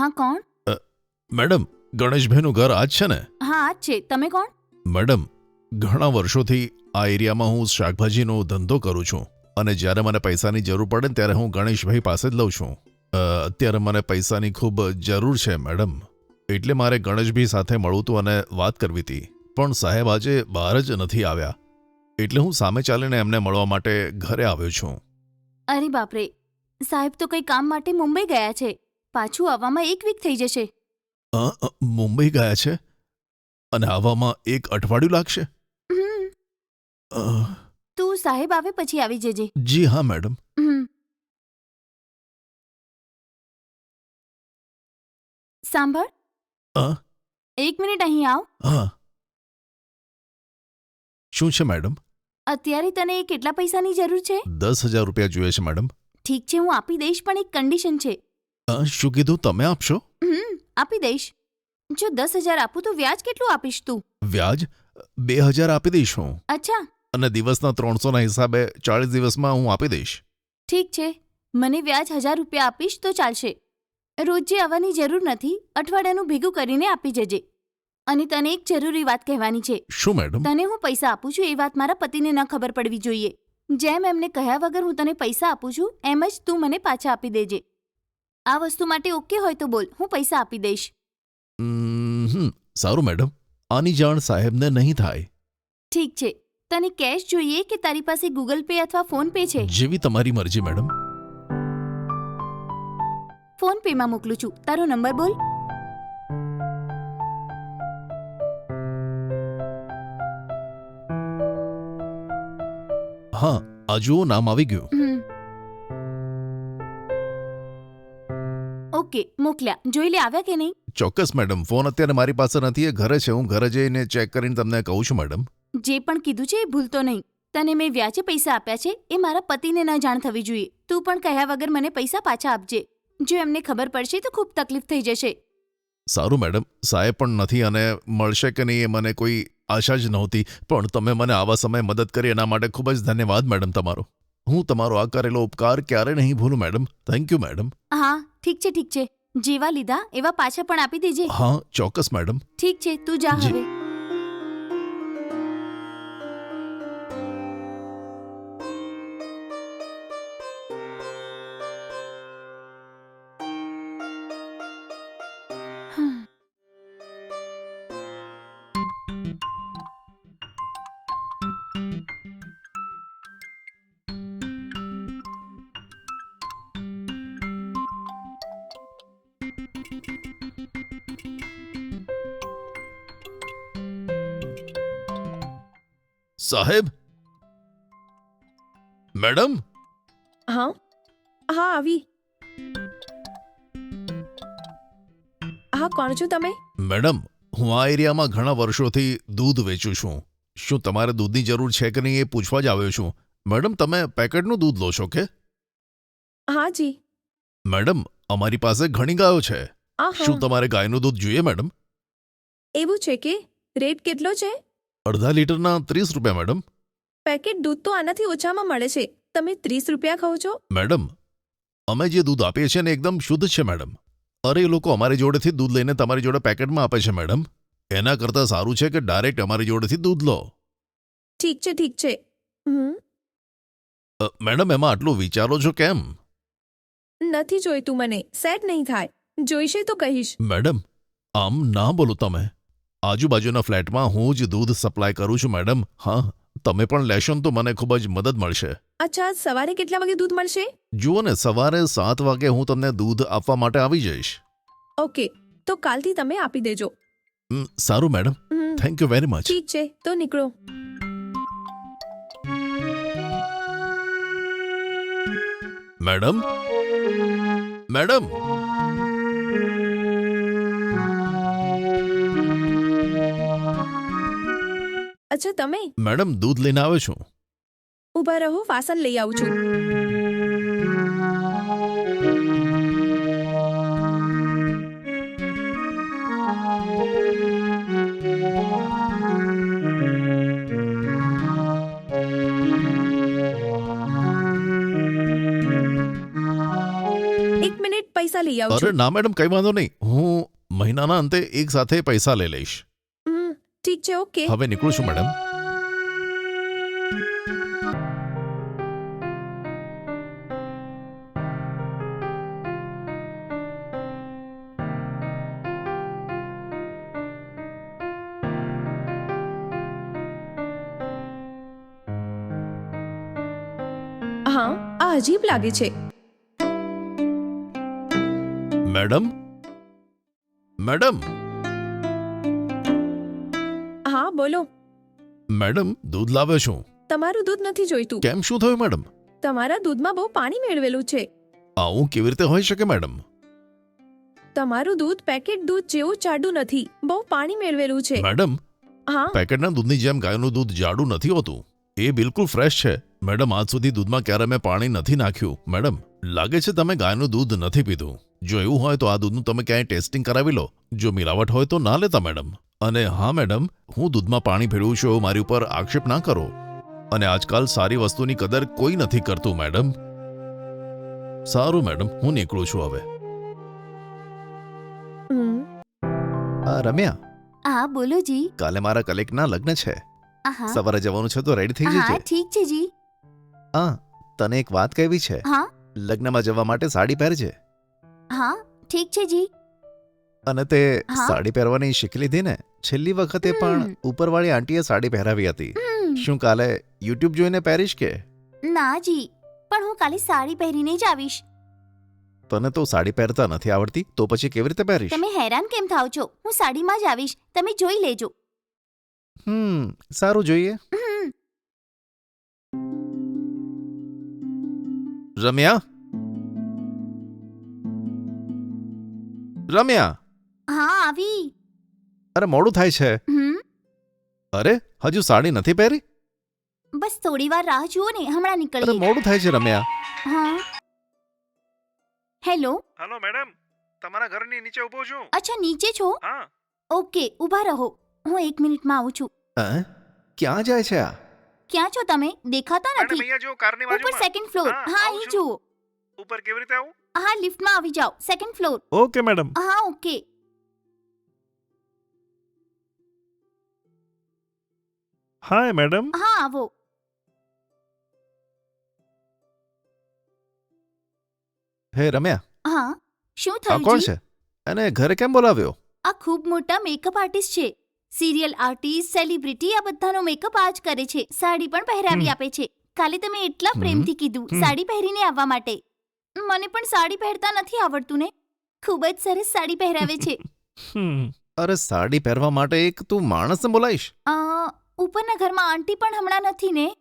હા કોણ? મેડમ ગણેશભાઈનું ઘર આ જ છે ને? હા આ જ છે. તમે કોણ? મેડમ ઘણા વર્ષોથી આ એરિયામાં હું શાકભાજીનો ધંધો કરું છું અને જ્યારે મને પૈસાની જરૂર પડે ને ત્યારે હું ગણેશભાઈ પાસે જ લઉં છું. અત્યારે મને પૈસાની ખૂબ જરૂર છે મેડમ. એટલે મારે ગણેશભાઈ સાથે મળવું હતું અને વાત કરવી હતી. પણ સાહેબ આજે બહાર જ નથી આવ્યા. એટલે હું સામે ચાલીને એમને મળવા માટે ઘરે આવ્યો છું. અરે બાપરે! સાહેબ તો કંઈ કામ માટે મુંબઈ ગયા છે. પાછું આવવામાં એક વીક થઈ જશે. અ, મુંબઈ ગયા છે? અને આવવામાં એક અઠવાડિયું લાગશે? હમ, અ, તું સાહેબ આવે પછી આવી જજે. જી હા મેડમ. હમ. સાંભળ. અ? એક મિનિટ અહીં આવ. હા. શું છે મેડમ? અત્યારે તને કેટલા પૈસાની જરૂર છે? દસ હજાર રૂપિયા જોઈએ છે મેડમ. ઠીક છે હું આપી દઈશ પણ એક કન્ડિશન છે. શું કીધું? તમે આપશો? હમ આપી દઈશ. જો દસ હજાર આપું તો વ્યાજ કેટલું આપીશ તું? વ્યાજ? બે હજાર આપી દઈશ હું. અચ્છા. અને દિવસના ત્રણસોના હિસાબે ચાળીસ દિવસમાં હું આપી દઈશ. ઠીક છે. મને વ્યાજ હજાર રૂપિયા આપીશ તો ચાલશે. રોજે આવવાની જરૂર નથી. અઠવાડિયાનું ભેગું કરીને આપી જજે. અને તને એક જરૂરી વાત કહેવાની છે. શું મેડમ? તને હું પૈસા આપું છું એ વાત મારા પતિને ન ખબર પડવી જોઈએ. જેમ એમને કહ્યા વગર હું તને પૈસા આપું છું એમ જ તું મને પાછા આપી દેજે. આ વસ્તુ માટે ઓકે હોય તો બોલ હું પૈસા આપી દઈશ. હમ, સારું મેડમ. આની જાણ સાહેબને નહીં થાય. ઠીક છે. તને કેશ જોઈએ કે તારી પાસે ગૂગલ પે અથવા ફોન પે છે? જેવી તમારી મરજી મેડમ. ફોન પેમાં મોકલું છું. તારો નંબર બોલ. હા આ જુઓ નામ આવી ગયું. ઓકે મોકલ્યા. જોઈ લે આવ્યા કે નહીં? ચોક્કસ મેડમ. ફોન અત્યારે મારી પાસે નથી એ ઘરે છે. હું ઘરે જઈને ચેક કરીને તમને કહું છું મેડમ. જે પણ કીધું છે એ ભૂલતો નહીં. તને મેં વ્યાજે પૈસા આપ્યા છે એ મારા પતિને ન જાણ થવી જોઈએ. તું પણ કહ્યા વગર મને પૈસા પાછા આપજે. જો એમને ખબર પડશે તો ખૂબ તકલીફ થઈ જશે. સારું મેડમ. સાહેબ પણ નથી અને મળશે કે નહીં એ મને કોઈ આશા જ નહોતી. પણ તમે મને આવા સમયે મદદ કરી એના માટે ખૂબ જ ધન્યવાદ મેડમ તમારો. હું તમારો આ કરેલો ઉપકાર ક્યારે નહીં ભૂલું મેડમ. Thank you madam. હા ઠીક છે ઠીક છે જેવા લીધા એવા પાછા પણ આપી દેજે હા ચોક્કસ મેડમ ઠીક છે તું જા જી. હવે હમ. સાહેબ? મેડમ? હા? હા આવી. હા કોણ છો તમે? મેડમ હું આ એરિયામાં ઘણા વર્ષોથી દૂધ વેચું છું. શું તમારે દૂધની જરૂર છે કે નહીં એ પૂછવા જ આવ્યો છું. મેડમ તમે પેકેટનું દૂધ લો છો કે? હા જી. મેડમ અમારી પાસે ઘણી ગાયો છે. શું તમારે ગાયનું દૂધ જોઈએ મેડમ? એવું છે કે? રેટ કેટલો છે? અડધા લીટરના ત્રીસ રૂપિયા મેડમ. પેકેટ દૂધ તો આનાથી ઓછામાં મળે છે. તમે ત્રીસ રૂપિયા ખાઓ છો? મેડમ અમે જે દૂધ આપીએ છીએ ને એકદમ શુદ્ધ છે મેડમ. અરે એ લોકો અમારી જોડેથી દૂધ લઈને તમારી જોડે પેકેટમાં આપે છે મેડમ. એના કરતાં સારું છે કે ડાયરેક્ટ અમારી જોડેથી દૂધ લો. ઠીક છે ઠીક છે. હમ. અ, મેડમ એમાં આટલું વિચારો છો કેમ? નથી જોઈતું મને. સેટ નહીં થાય. જોઈશે તો કહીશ. મેડમ આમ ના બોલો તમે. આજુબાજુના ફ્લેટમાં હું જ દૂધ સપ્લાય કરું છું મેડમ. હા તમે પણ લેશો ને તો મને ખૂબ જ મદદ મળશે. અચ્છા સવારે કેટલા વાગે દૂધ મળશે? જુઓ ને સવારે સાત વાગે હું તમને દૂધ આપવા માટે આવી જઈશ. ઓકે તો કાલથી તમે આપી દેજો. ઉમ, સારું મેડમ. હમ. થેન્ક યુ વેરી મચ ઠીક છે તો નીકળો. મેડમ? મેડમ? અચ્છા તમે? મેડમ દૂધ લઈને આવ્યો છું. ઊભા રહો વાસણ લઈ આવું છું. એક મિનિટ પૈસા લઈ આવું અરે ના મેડમ કઈ વાંધો નહીં. હું મહિનાના અંતે એક સાથે પૈસા લઈ લઈશ. ઠીક છે ઓકે. હવે નીકળું છું મેડમ. હા આ અજીબ લાગે છે. મેડમ? મેડમ? હા બોલો. મેડમ દૂધ લાવ્યો છું. તમારું દૂધ નથી જોઈતું. કેમ શું થયું મેડમ? તમારા દૂધમાં બહુ પાણી મેળવેલું છે. આવું કેવી રીતે હોઈ શકે મેડમ? તમારું દૂધ પેકેટ દૂધ જેવું જાડું નથી. બહુ પાણી મેળવેલું છે. મેડમ હા? પેકેટના દૂધની જેમ ગાયનું દૂધ જાડું નથી હોતું. એ બિલકુલ ફ્રેશ છે. મેડમ આજ સુધી દૂધમાં ક્યારે મેં પાણી નથી નાખ્યું. મેડમ લાગે છે તમે ગાયનું દૂધ નથી પીધું. જો એવું હોય તો આ દૂધનું તમે ક્યાંય ટેસ્ટિંગ કરાવી લો. જો મિલાવટ હોય તો ના લેતા મેડમ. અને હા મેડમ હું દૂધમાં પાણી ભેળવું છું એવું મારી ઉપર આક્ષેપ ના કરો. અને આજકાલ સારી વસ્તુની કદર કોઈ નથી કરતું મેડમ. સારું મેડમ હું નીકળું છું હવે. આ રમ્યા? હા બોલો જી. કાલે મારા કલેક્ટના લગ્ન છે. સવારે જવાનું છે તો રેડી થઈ હા ઠીક છે જી. હા તને એક વાત કહેવી છે. હા. લગ્નમાં જવા માટે સાડી પહેરજે. હા ઠીક છે જી. અને તે હા? સાડી પહેરવાની શીખી લીધી ને? છેલ્લી વખતે પણ. ઉપરવાળી આંટીએ સાડી પહેરાવી હતી. હમ, શું કાલે યુટ્યુબ જોઈને પહેરીશ કે? ના જી પણ હું કાલે સાડી પહેરીને જ આવીશ. તને તો સાડી પહેરતા નથી આવડતી? તો પછી કેવી રીતે પહેરીશ? તમે હેરાન કેમ થાવ છો? હું સાડીમાં જ આવીશ. તમે જોઈ લેજો. હમ સારું જોઈએ. હમ, રમ્યા? રમ્યા? હા આવી. અરે મોડું થાય છે. હમ. અરે હજુ સાડી નથી પહેરી? બસ થોડી વાર રાહ જુઓ ને હમણાં અરે નીકળીએ મોડું થાય છે રમ્યા. હા. હેલો. Hello madam. તમારા ઘરની નીચે ઊભો છું. અચ્છા નીચે છો? હા. ઓકે ઊભા રહો. હું એક મિનિટમાં આવું છું. ક્યાં જાય છે આ? ક્યાં છો તમે? દેખાતા નથી. અહીંયા જો કારની ઉપર સેકન્ડ ફ્લોર હા, હા આવું અહીં છું. જુઓ. ઉપર કેવી રીતે આવું? હા લિફ્ટમાં આવી જાઓ. Second floor okay madam. હા ઓકે. હાય મેડમ હા આવો હે રમ્યા હા શું આ થયું કોણ જી? છે અને ઘરે કેમ બોલાવ્યો આ ખૂબ મોટા મેકઅપ આર્ટિસ્ટ છે સિરિયલ આર્ટિસ્ટ સેલિબ્રિટી આ બધાનો મેકઅપ આ જ કરે છે સાડી પણ પહેરાવી હમ. આપે છે કાલે તમે એટલા હમ. પ્રેમથી કીધું હમ. સાડી પહેરીને આવવા માટે મને પણ સાડી પહેરતા નથી આવડતું ને ખૂબ જ સરસ સાડી પહેરાવે છે અરે સાડી પહેરવા માટે એક તું માણસને બોલાવીશ અ, ઉપરના ઘરમાં આંટી પણ હમણાં નથી ને?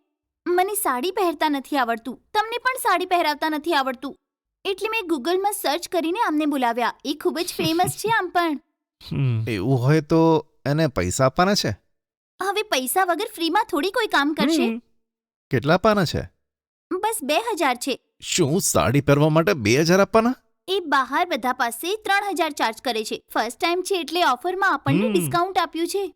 મને સાડી પહેરતા નથી આવડતું. તમને પણ સાડી પહેરાવતા નથી આવડતું. એટલે મેં ગૂગલમાં સર્ચ કરીને આમને બોલાવ્યા. એ ખૂબ જ ફેમસ છે આમ પણ. એવું હોય તો એને પૈસા આપવાના છે? હવે પૈસા વગર ફ્રીમાં થોડી કોઈ કામ કરશે? કેટલા આપવાના છે? બસ બે હજાર છે. શું સાડી પહેરવા માટે બે હજાર આપવાના? એ બહાર બધા પાસે ત્રણ હજાર ચાર્જ કરે છે. ફર્સ્ટ ટાઈમ છે એટલે ઓફરમાં આપણને ડિસ્કાઉન્ટ આપ્યું છે.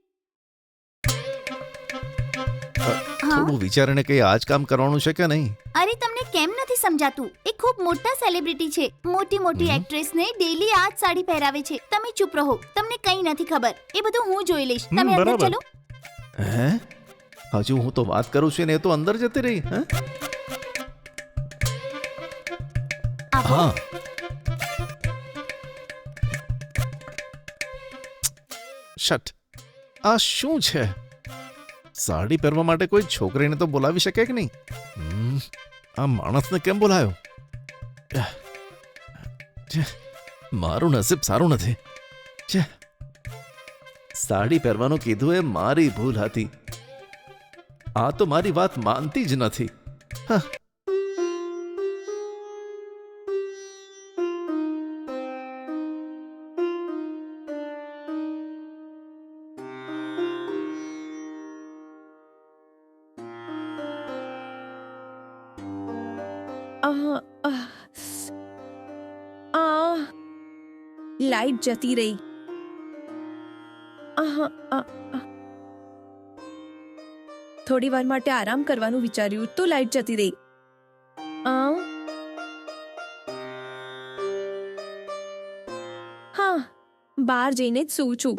થોડું વિચારીને કઈ આજ કામ કરવાનું છે કે નહીં? અરે તમને કેમ નથી સમજાતું? એ ખૂબ મોટા સેલિબ્રિટી છે. મોટી મોટી. એક્ટ્રેસને ડેલી આ જ સાડી પહેરાવે છે. તમે ચૂપ રહો. તમને કંઈ નથી ખબર. એ બધું હું જોઈ લઈશ. તમે અંદર. ચલો. હે? હજુ હું તો વાત કરું છું ને એ તો અંદર જતી રહી હે? હા. શટ. આ શું છે? સાડી પહેરવા માટે કોઈ છોકરીને તો બોલાવી શકે કે નહીં? આ માણસને કેમ બોલાયો? મારું નસીબ સારું નથી. સાડી પહેરવાનું કીધું એ મારી ભૂલ હતી. આ તો મારી વાત માનતી જ નથી. હા. આહ. આહ. લાઈટ જતી રહી. થોડી વાર માટે આરામ કરવાનું વિચાર્યું તો લાઈટ જતી રહી હા બહાર જઈને જ સૂવું છું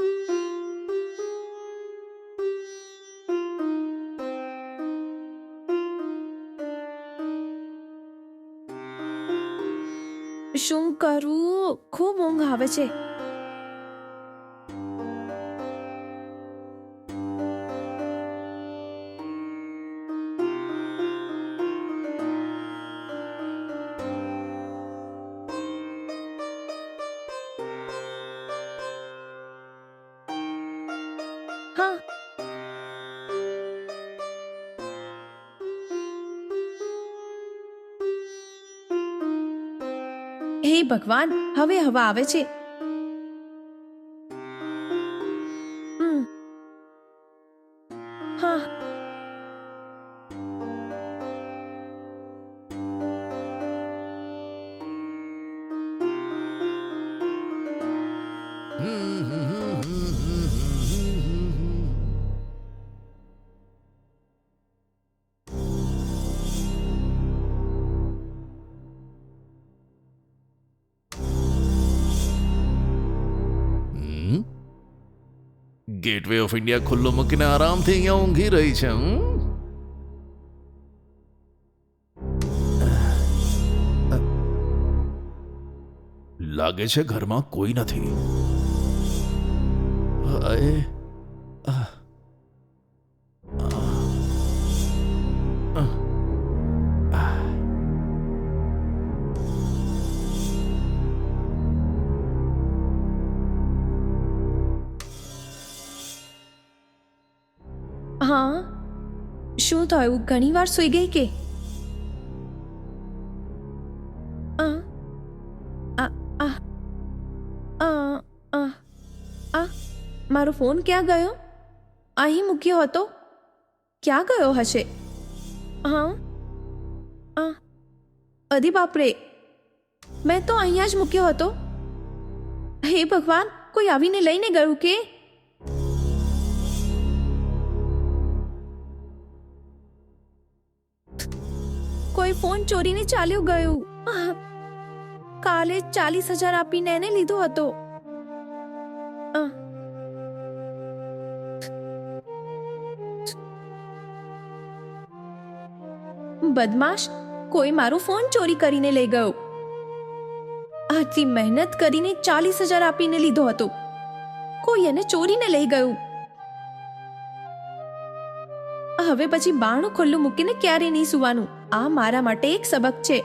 શું કરું? ખૂબ ઊંઘ આવે છે. ભગવાન હવે હવા આવે છે. ગેટવે ઓફ ઇન્ડિયા ખુલ્લો મૂકીને આરામથી અહીંયા ઊંઘી રહી છે? લાગે છે ઘરમાં કોઈ નથી શું થયું ઘણી વાર સૂઈ ગઈ કે? મારો ફોન ક્યાં ગયો? અહીં મૂક્યો હતો. ક્યાં ગયો હશે? હા અરે બાપરે! મેં તો અહીંયા જ મૂક્યો હતો. હે ભગવાન, કોઈ આવીને લઈને ગયું કે? કોઈ ફોન ચોરીને ચાલ્યું ગયું! કાલે ચાલીસ હજાર આપીને એને લીધો હતો. બદમાશ, કોઈ મારો ફોન ચોરી કરીને લઈ ગયો. આટલી મહેનત કરીને ચાલીસ હજાર આપીને લીધો હતો. કોઈ એને ચોરીને લઈ ગયું. હવે પછી બાણું ખુલ્લું મૂકીને ક્યારે નહીં સુવાનું? આ મારા માટે એક સબક છે.